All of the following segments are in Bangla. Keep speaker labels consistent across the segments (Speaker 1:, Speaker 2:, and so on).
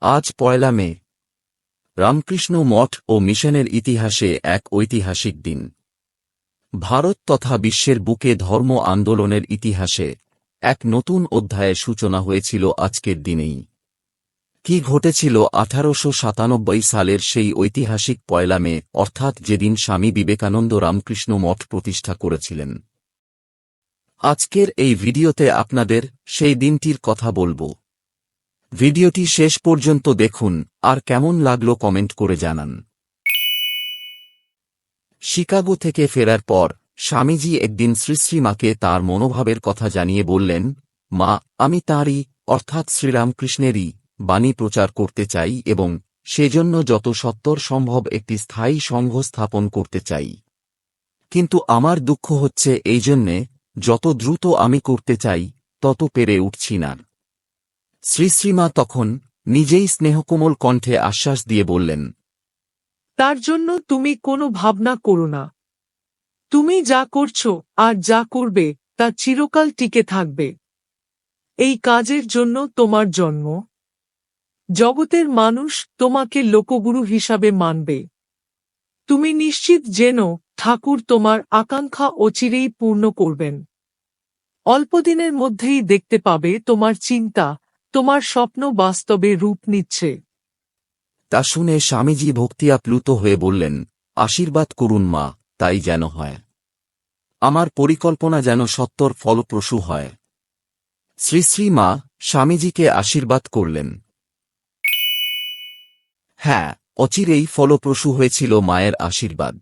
Speaker 1: আজ পয়লা মে। রামকৃষ্ণ মঠ ও মিশনের ইতিহাসে এক ঐতিহাসিক দিন। ভারত তথা বিশ্বের বুকে ধর্ম আন্দোলনের ইতিহাসে এক নতুন অধ্যায়ের সূচনা হয়েছিল আজকের দিনেই। কি ঘটেছিল আঠারোশো সাতানব্বই সালের সেই ঐতিহাসিক পয়লা মে, অর্থাৎ যেদিন স্বামী বিবেকানন্দ রামকৃষ্ণ মঠ প্রতিষ্ঠা করেছিলেন। আজকের এই ভিডিওতে আপনাদের সেই দিনটির কথা বলব। ভিডিওটি শেষ পর্যন্ত দেখুন, আর কেমন লাগল কমেন্ট করে জানান। শিকাগো থেকে ফেরার পর, স্বামীজি একদিন শ্রীশ্রীমাকে তার মনোভাবের কথা জানিয়ে বললেন, মা, আমি তাঁরই, অর্থাৎ শ্রীরামকৃষ্ণেরই, বাণী প্রচার করতে চাই এবং সেজন্য যত সত্তর সম্ভব একটি স্থায়ী সংঘ স্থাপন করতে চাই। কিন্তু আমার দুঃখ হচ্ছে এই জন্যে যত দ্রুত আমি করতে চাই, তত পেরে উঠছি না। শ্রীশ্রীমা তখন নিজেই স্নেহকোমল কণ্ঠে আশ্বাস দিয়ে বললেন,
Speaker 2: তার জন্য তুমি কোনো ভাবনা করো না। তুমি যা করছ আর যা করবে, তা চিরকাল টিকে থাকবে। এই কাজের জন্য তোমার জন্ম। জগতের মানুষ তোমাকে লোকগুরু হিসাবে মানবে। তুমি নিশ্চিত যেন ঠাকুর তোমার আকাঙ্ক্ষা অচিরেই পূর্ণ করবেন। অল্পদিনের মধ্যেই দেখতে পাবে তোমার চিন্তা, তোমার স্বপ্ন বাস্তবে রূপ নিচ্ছে।
Speaker 1: তা শুনে স্বামীজি ভক্তি আপ্লুত হয়ে বললেন, আশীর্বাদ করুন মা, তাই যেন হয়। আমার পরিকল্পনা যেন সত্তর ফলপ্রসূ হয়। শ্রী শ্রী মা স্বামীজিকে আশীর্বাদ করলেন। হ্যাঁ অচিরেই ফলপ্রসূ হয়েছিল মায়ের আশীর্বাদ।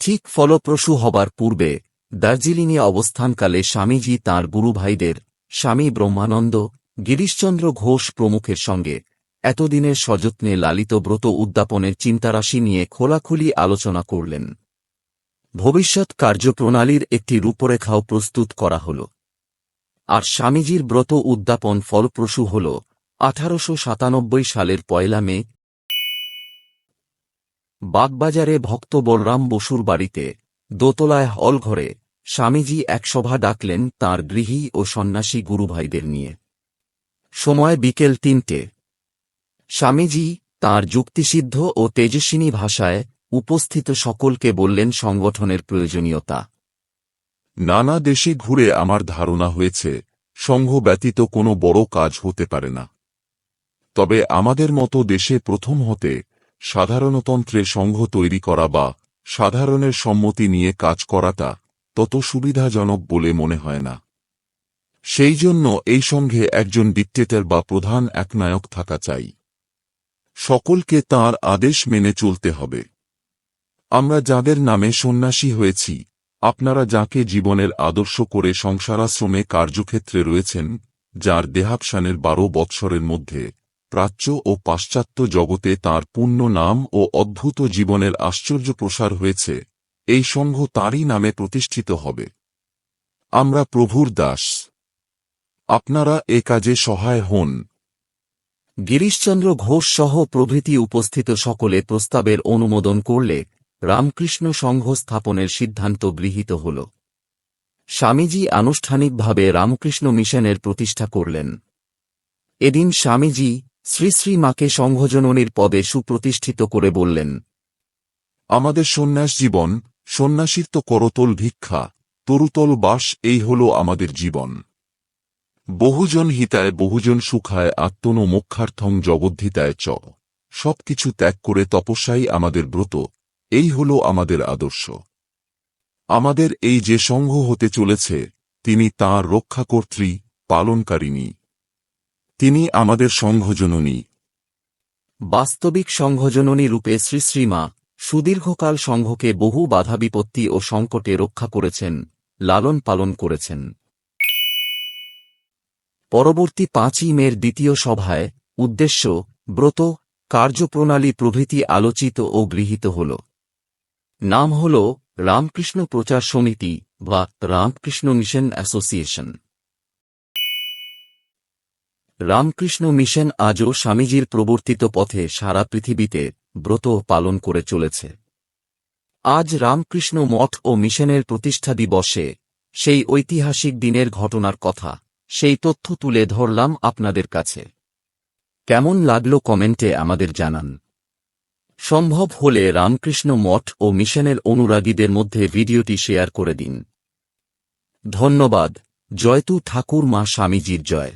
Speaker 1: ঠিক ফলপ্রসূ হবার পূর্বে দার্জিলিংয়ে অবস্থানকালে স্বামীজি তাঁর গুরুভাইদের, স্বামী ব্রহ্মানন্দ, গিরিশচন্দ্র ঘোষ প্রমুখের সঙ্গে এতদিনের সযত্নে লালিত ব্রত উদ্যাপনের চিন্তারাশি নিয়ে খোলাখুলি আলোচনা করলেন। ভবিষ্যৎ কার্যপ্রণালীর একটি রূপরেখাও প্রস্তুত করা হল। আর স্বামীজির ব্রত উদ্যাপন ফলপ্রসূ হল আঠারোশো সাতানব্বই সালের পয়লা মে। বাগবাজারে ভক্ত বলরাম বসুর বাড়িতে দোতলায় হলঘরে স্বামীজি এক সভা ডাকলেন তাঁর গৃহী ও সন্ন্যাসী গুরুভাইদের নিয়ে। সময় বিকেল তিনটে। স্বামীজি তাঁর যুক্তিসিদ্ধ ও তেজস্বিনী ভাষায় উপস্থিত সকলকে বললেন সংগঠনের প্রয়োজনীয়তা।
Speaker 3: নানা দেশে ঘুরে আমার ধারণা হয়েছে, সংঘ ব্যতীত কোনো বড় কাজ হতে পারে না। তবে আমাদের মতো দেশে প্রথম হতে সাধারণতন্ত্রে সংঘ তৈরি করা বা সাধারণের সম্মতি নিয়ে কাজ করাটা তত সুবিধাজনক বলে মনে হয় না। সেই জন্য এই সঙ্গে একজন ডিকটেটর বা প্রধান একনায়ক থাকা চাই। সকলকে তার আদেশ মেনে চলতে হবে। আমরা যাদের নামে সন্ন্যাসী হয়েছি, আপনারা যাকে জীবনের আদর্শ করে সংসারাশ্রমে কার্যক্ষেত্রে রয়েছেন, যার দেহাবসানের বারো বৎসরের মধ্যে প্রাচ্য ও পাশ্চাত্য জগতে তার পূর্ণ নাম ও অদ্ভুত জীবনের আশ্চর্য প্রসার হয়েছে। এই সংঘ তাঁরই নামে প্রতিষ্ঠিত হবে। আমরা প্রভুর দাস। আপনারা এ কাজে সহায় হন।
Speaker 1: গিরিশচন্দ্র ঘোষ সহ প্রভৃতি উপস্থিত সকলে প্রস্তাবের অনুমোদন করলে রামকৃষ্ণ সংঘ স্থাপনের সিদ্ধান্ত গৃহীত হল। স্বামীজি আনুষ্ঠানিকভাবে রামকৃষ্ণ মিশনের প্রতিষ্ঠা করলেন। এদিন স্বামীজি শ্রী শ্রী মাকে সংঘজননীর পদে সুপ্রতিষ্ঠিত করে বললেন,
Speaker 3: আমাদের সন্ন্যাস জীবন, সন্ন্যাসীর তো করতল ভিক্ষা, তরুতল বাস, এই হল আমাদের জীবন। বহুজন হিতায়, বহুজন সুখায় আত্মন মোক্ষার্থং জগদ্ধিতায় চ। সবকিছু ত্যাগ করে তপস্যাই আমাদের ব্রত, এই হল আমাদের আদর্শ। আমাদের এই যে সংঘ হতে চলেছে, তিনি তাঁর রক্ষাকর্ত্রী, পালনকারিণী। তিনি আমাদের সংঘজননী।
Speaker 1: বাস্তবিক সংঘজননী রূপে শ্রী শ্রীমা সুদীর্ঘকাল সংঘকে বহু বাধা বিপত্তি ও সংকটে রক্ষা করেছেন, লালন পালন করেছেন। পরবর্তী পাঁচই মের দ্বিতীয় সভায় উদ্দেশ্য, ব্রত, কার্যপ্রণালী প্রভৃতি আলোচিত ও গৃহীত হল। নাম হল রামকৃষ্ণ প্রচার সমিতি বা Ramakrishna mission association. Ramakrishna mission আজও স্বামীজির প্রবর্তিত পথে সারা পৃথিবীতে ব্রত পালন করে চলেছে। আজ রামকৃষ্ণ মঠ ও মিশনের প্রতিষ্ঠা দিবসে সেই ঐতিহাসিক দিনের ঘটনার কথা, সেই তথ্য তুলে ধরলাম আপনাদের কাছে। কেমন লাগল কমেন্টে আমাদের জানান। সম্ভব হলে রামকৃষ্ণ মঠ ও মিশনের অনুরাগীদের মধ্যে ভিডিওটি শেয়ার করে দিন। ধন্যবাদ। জয়তু ঠাকুর মা স্বামীজির জয়।